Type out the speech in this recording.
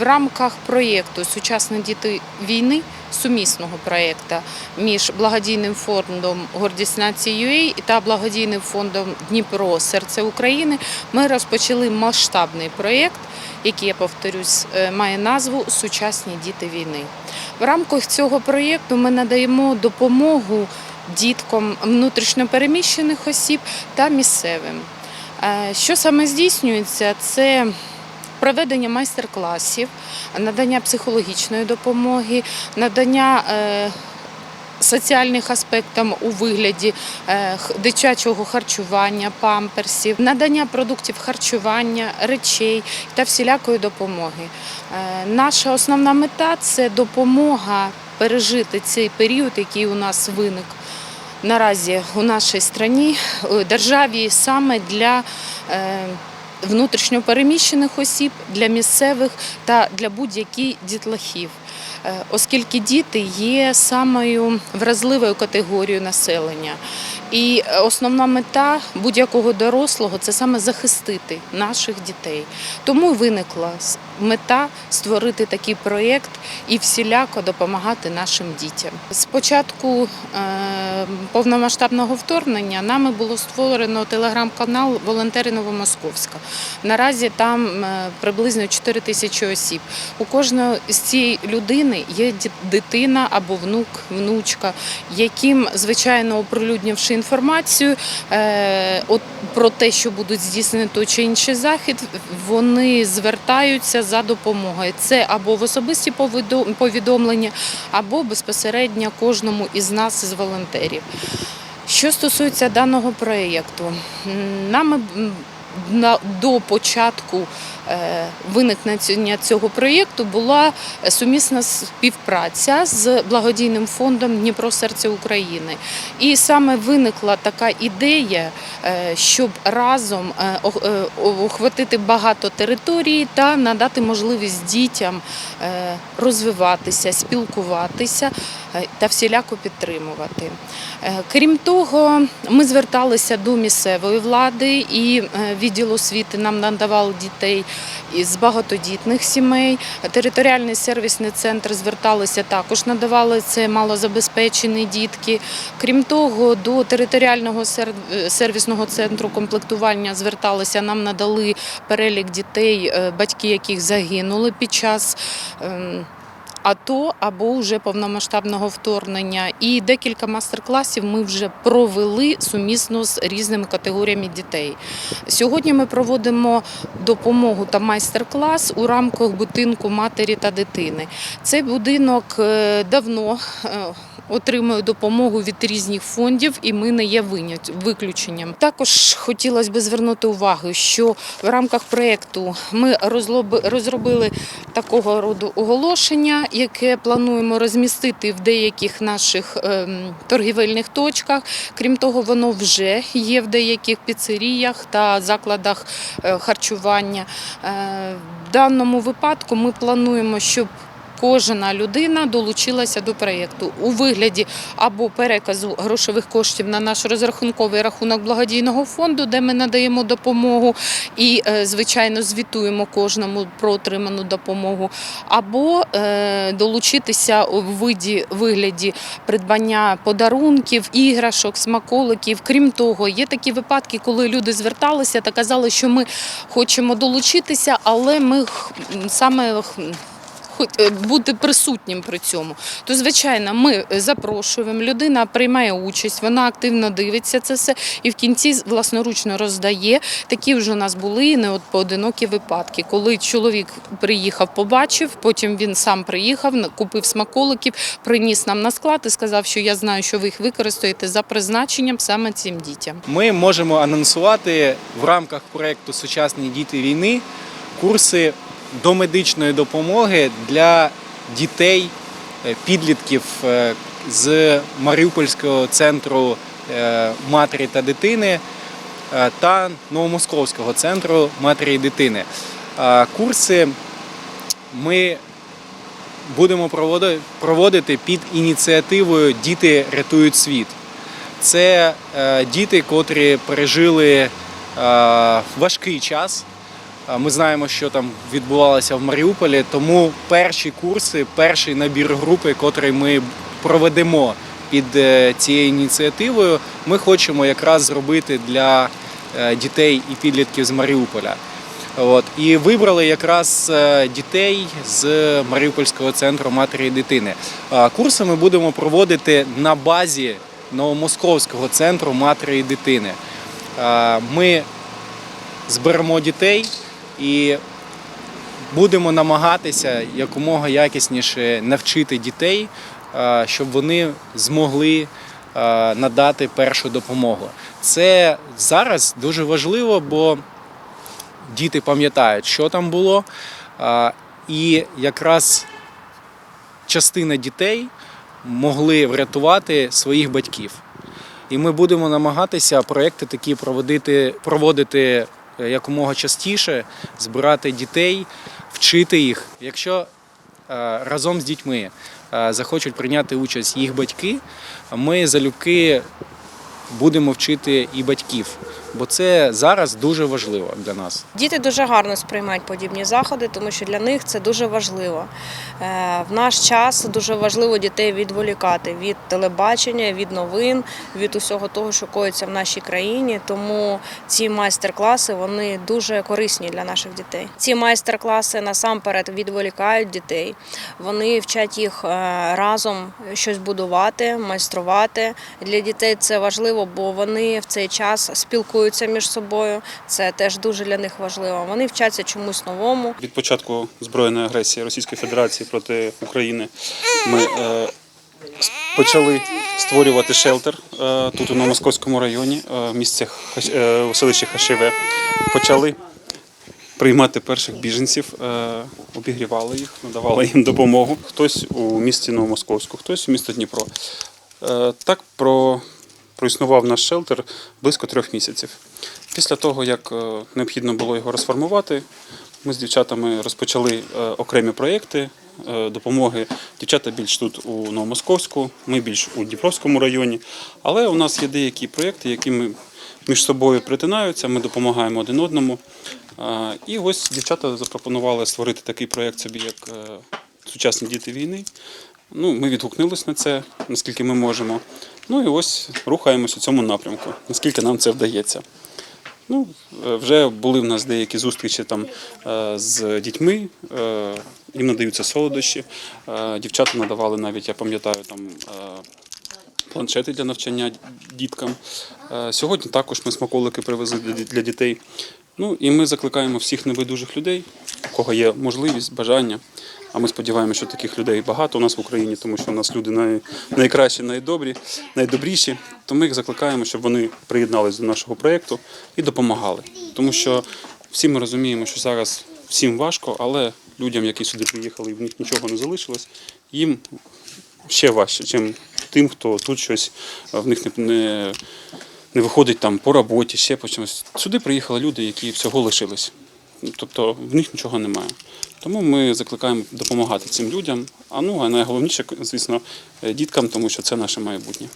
В рамках проєкту Сучасні діти війни сумісного проєкту між благодійним фондом Гордість нації UA та благодійним фондом Дніпро Серце України ми розпочали масштабний проєкт, який я повторюсь, е, має назву Сучасні діти війни. В рамках цього проєкту ми надаємо допомогу діткам внутрішньопереміщених осіб та місцевим. Е, Що саме здійснюється? Це проведення майстер-класів, надання психологічної допомоги, надання е, соціальних аспектів у вигляді е, дитячого харчування, памперсів, надання продуктів харчування, речей та всілякої допомоги. Е, Наша основна мета це допомога пережити цей період, який у нас виник наразі у нашій е, державі саме для внутрішньопереміщених осіб, для місцевих та для будь-яких дітлахів. Е, Оскільки діти є самою вразливою категорією населення. І е, основна мета будь-якого дорослого це саме захистити наших дітей. Тому виникла мета створити такий проєкт і всіляко допомагати нашим дітям. З початку е, повномасштабного вторгнення нами було створено телеграм-канал Волонтери Новомосковська. Наразі там приблизно 4 тисячі осіб. У кожної з цієї людини є дитина або внук, внучка, яким, звичайно, оприлюднивши інформацію е, про те, що будуть здійснені той чи інший захід, вони звертаються за допомогою. Це або в особисті повідомлення, або безпосередньо кожному із нас, із волонтерів. Що стосується даного проєкту, нами до початку виникнення цього проєкту була сумісна співпраця з благодійним фондом Дніпро Серце України. І саме виникла така ідея, е, щоб разом е, ох- е, охватити багато територій та надати можливість дітям е, розвиватися, спілкуватися е, та всіляко підтримувати. Е, Крім того, ми зверталися до місцевої влади і е, відділ освіти нам надавав дітей із багатодітних сімей. Територіальний сервісний центр зверталися також, надавали це малозабезпечені дітки. Крім того, до територіального е, сервісного центру комплектування зверталися, нам надали перелік дітей, е, батьки яких загинули під час. АТО або вже повномасштабного вторгнення. І декілька мастер-класів ми вже провели сумісно з різними категоріями дітей. Сьогодні ми проводимо допомогу та майстер-клас у рамках будинку матері та дитини. Цей будинок е, давно е, отримує допомогу від різних фондів, і ми не є виключенням. Також хотілося б звернути увагу, що в рамках проєкту ми розробили такого роду оголошення, яке плануємо розмістити в деяких наших ем, торгівельних точках. Крім того, воно вже є в деяких піцеріях та закладах е, харчування. Е, В даному випадку ми плануємо, щоб Кожна людина долучилася до проєкту у вигляді або переказу грошових коштів на наш розрахунковий рахунок благодійного фонду, де ми надаємо допомогу і, е, звичайно, звітуємо кожному про отриману допомогу, або е, долучитися у виді вигляді придбання подарунків, іграшок, смаколиків. Крім того, є такі випадки, коли люди зверталися та казали, що ми хочемо долучитися, але ми саме бути присутнім при цьому. То, звичайно, ми запрошуємо, людина приймає участь, вона активно дивиться це все і в кінці власноручно роздає. Такі вже у нас були не от поодинокі випадки, коли чоловік приїхав, побачив, потім він сам приїхав, купив смаколиків, приніс нам на склад і сказав, що я знаю, що ви їх використаєте за призначенням саме цим дітям. Ми можемо анонсувати в рамках проєкту Сучасні діти війни курси домедичної допомоги для дітей, е, підлітків е, з Маріупольського центру е, матері та дитини та Новомосковського центру матері і дитини. Курси ми будемо проводити під ініціативою Діти рятують світ. Це діти, котрі пережили важкий час, Ми знаємо, що там відбувалося в Маріуполі, тому перші курси, перший набір групи, котрий ми проведемо під е, цією ініціативою, ми хочемо якраз зробити для е, дітей і підлітків з Маріуполя. От і вибрали якраз е, дітей з Маріупольського центру матері і дитини. Курси ми будемо проводити на базі Новомосковського центру матері і дитини. Ми зберемо дітей і будемо намагатися якомога якісніше навчити дітей, щоб вони змогли надати першу допомогу. Це зараз дуже важливо, бо діти пам'ятають, що там було. І якраз частина дітей могли врятувати своїх батьків. І ми будемо намагатися проекти такі проводити, проводити е, якомога частіше, збирати дітей, вчити їх. Якщо е, разом з дітьми е, захочуть прийняти участь їх батьки, ми залюбки будемо вчити і батьків, бо це зараз дуже важливо для нас. Діти дуже гарно сприймають подібні заходи, тому що для них це дуже важливо. Е, В наш час дуже важливо дітей відволікати від телебачення, від новин, від усього того, що коїться в нашій країні. Тому ці майстер-класи вони дуже корисні для наших дітей. Ці майстер-класи насамперед відволікають дітей. Вони вчать їх е, разом щось будувати, майструвати. Для дітей це важливо, бо вони в цей час спілкуються між собою. Це теж дуже для них важливо. Вони вчаться чомусь новому. Від початку збройної агресії Російської Федерації проти України ми е, почали створювати шелтер е, тут у Новомосковському районі, е, в місці Хаш- е, у селищі Хашиве. Почали приймати перших біженців, е, обігрівали їх, надавали їм допомогу. Хтось у місті Новомосковську, хтось у місто Дніпро. Е, Так про, проіснував наш шелтер близько трьох місяців. Після того, як е, необхідно було його розформувати, ми з дівчатами розпочали е, окремі проєкти е, допомоги. Дівчата більш тут у Новомосковську, ми більш у Дніпровському районі. Але у нас є деякі проєкти, які ми між собою притинаються, ми допомагаємо один одному. І ось дівчата запропонували створити такий проєкт собі, як сучасні діти війни. Ну, ми відгукнулись на це, наскільки ми можемо. Ну і ось рухаємось у цьому напрямку, наскільки нам це вдається. Ну, е, вже були в нас деякі зустрічі там е, з дітьми, е, їм надаються солодощі. Дівчата надавали навіть, я пам'ятаю, там планшети для навчання діткам. Сьогодні також ми смаколики привезли для дітей. Ну і ми закликаємо всіх небайдужих людей, у кого є можливість, бажання. А ми сподіваємося, що таких людей багато у нас в Україні, тому що у нас люди най, найкращі, найдобрі, найдобріші. То ми їх закликаємо, щоб вони приєднались до нашого проєкту і допомагали. Тому що всі ми розуміємо, що зараз всім важко, але людям, які сюди приїхали і в них нічого не залишилось, їм ще важче, ніж тим, хто тут щось е, в них не, не виходить там по роботі, ще по чомусь. Сюди приїхали люди, які всього лишились. Тобто в них нічого немає. Тому ми закликаємо допомагати цим людям. А ну а найголовніше, звісно, е, діткам, тому що це наше майбутнє.